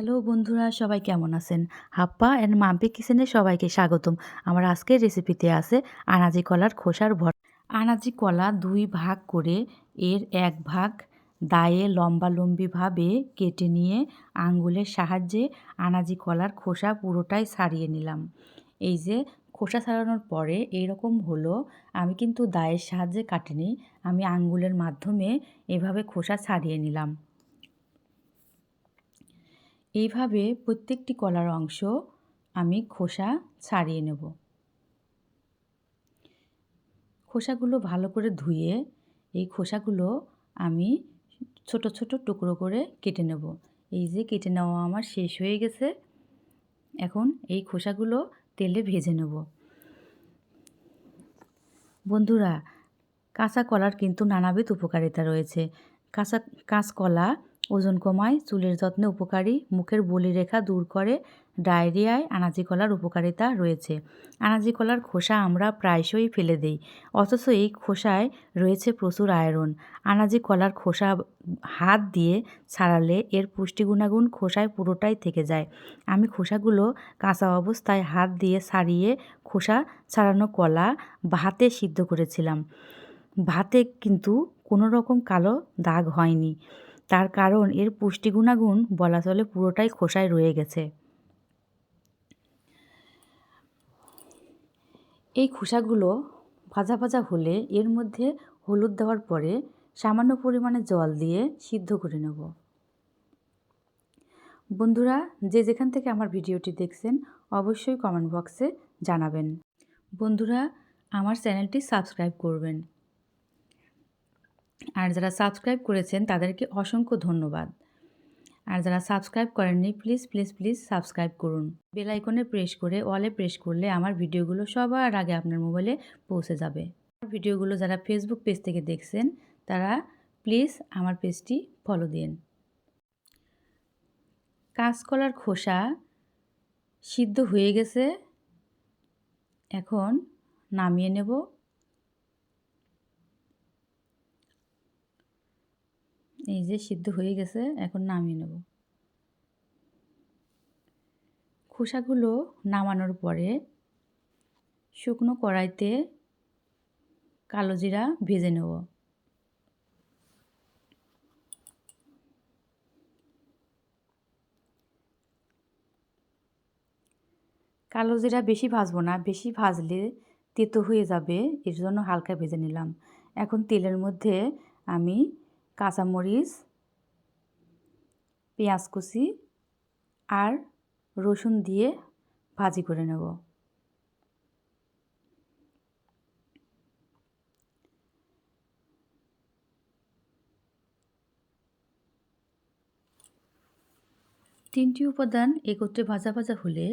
Hello বন্ধুরা, সবাই কেমন আছেন? হাপ্পা অ্যান্ড মাম্পি কিচেনে সবাইকে স্বাগতম। আমার আজকের রেসিপিতে আছে আনাজি কলার খোসার ভর আনাজি কলা দুই ভাগ করে এর এক ভাগ দায়ে লম্বালম্বিভাবে কেটে নিয়ে আঙ্গুলের সাহায্যে আনাজি কলার খোসা পুরোটাই ছাড়িয়ে নিলাম। এই যে খোসা ছাড়ানোর পরে এইরকম হলো, আমি কিন্তু দায়ের সাহায্যে কাটিনি, আমি আঙ্গুলের মাধ্যমে এভাবে খোসা ছাড়িয়ে নিলাম। এইভাবে প্রত্যেকটি কলার অংশ আমি খোসা ছাড়িয়ে নেব। খোসাগুলো ভালো করে ধুয়ে এই খোসাগুলো আমি ছোট ছোট টুকরো করে কেটে নেব। এই যে কেটে নেওয়া আমার শেষ হয়ে গেছে। এখন এই খোসাগুলো তেলে ভেজে নেব। বন্ধুরা, কাঁচা কলার কিন্তু নানাবিধ উপকারিতা রয়েছে। কাঁচা, কাঁচকলা ওজন কমায়, চুলের যত্নে উপকারী, মুখের বলিরেখা দূর করে, ডায়রিয়ায় আনাজি কলার উপকারিতা রয়েছে। আনাজি কলার খোসা আমরা প্রায়শই ফেলে দেই, অথচ এই খোসায় রয়েছে প্রচুর আয়রন। আনাজি কলার খোসা হাত দিয়ে ছাড়ালে এর পুষ্টি গুণাগুণ খোসায় পুরোটাই থেকে যায়। আমি খোসাগুলো কাঁচা অবস্থায় হাত দিয়ে ছাড়িয়ে খোসা ছাড়ানো কলা ভাতে সিদ্ধ করেছিলাম। ভাতে কিন্তু কোনো রকম কালো দাগ হয়নি। তার কারণ এর পুষ্টি গুণাগুণ বলা চলে পুরোটাই খোসায় রয়ে গেছে। এই খোসাগুলো ভাজা ভাজা হলে এর মধ্যে হলুদ দেওয়ার পরে সামান্য পরিমাণে জল দিয়ে সিদ্ধ করে নেব। বন্ধুরা, যে যেখান থেকে আমার ভিডিওটি দেখছেন, অবশ্যই কমেন্ট বক্সে জানাবেন। বন্ধুরা, আমার চ্যানেলটি সাবস্ক্রাইব করবেন। আর যারা সাবস্ক্রাইব করেছেন, তাদেরকে অসংখ্য ধন্যবাদ। আর যারা সাবস্ক্রাইব করেননি প্লিজ প্লিজ প্লিজ সাবস্ক্রাইব করুন। বেল আইকনে প্রেস করে অলে প্রেস করলে আমার ভিডিওগুলো সবার আগে আপনার মোবাইলে পৌঁছে যাবে। ভিডিওগুলো যারা ফেসবুক পেজ থেকে দেখছেন, তারা প্লিজ আমার পেজটি ফলো দিন। কাঁচকলার খোসা সিদ্ধ হয়ে গেছে। এখন নামিয়ে নেব। এই যে সিদ্ধ হয়ে গেছে, এখন নামিয়ে নেব। খোসাগুলো নামানোর পরে শুকনো কড়াইতে কালো জিরা ভেজে নেব। কালো জিরা বেশি ভাজবো না, বেশি ভাজলে তেতো হয়ে যাবে, এর জন্য হালকা ভেজে নিলাম। এখন তেলের মধ্যে আমি কাঁচামরিচ, পেঁয়াজ কুচি আর রসুন দিয়ে ভাজি করে নেব। তিনটি উপাদান একত্রে ভাজা ভাজা হলে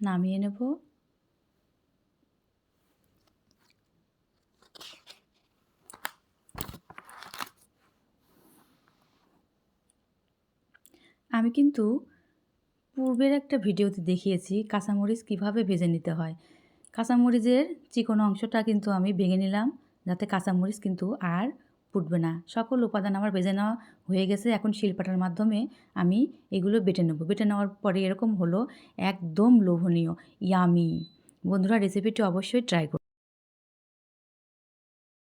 নামিয়ে নেব। আমি কিন্তু পূর্বের একটা ভিডিওতে দেখিয়েছি কাঁচামরিচ কীভাবে ভেজে নিতে হয়। কাঁচামরিচের চিকন অংশটা কিন্তু আমি ভেঙে নিলাম যাতে কাঁচামরিচ কিন্তু আর ফুটবে না। সকল উপাদান আমার ভেজে নেওয়া হয়ে গেছে। এখন শিলপাটার মাধ্যমে আমি এগুলো বেটে নেব। বেটে নেওয়ার পরে এরকম হলো একদম লোভনীয়, ইয়ামি। বন্ধুরা রেসিপিটি অবশ্যই ট্রাই করুন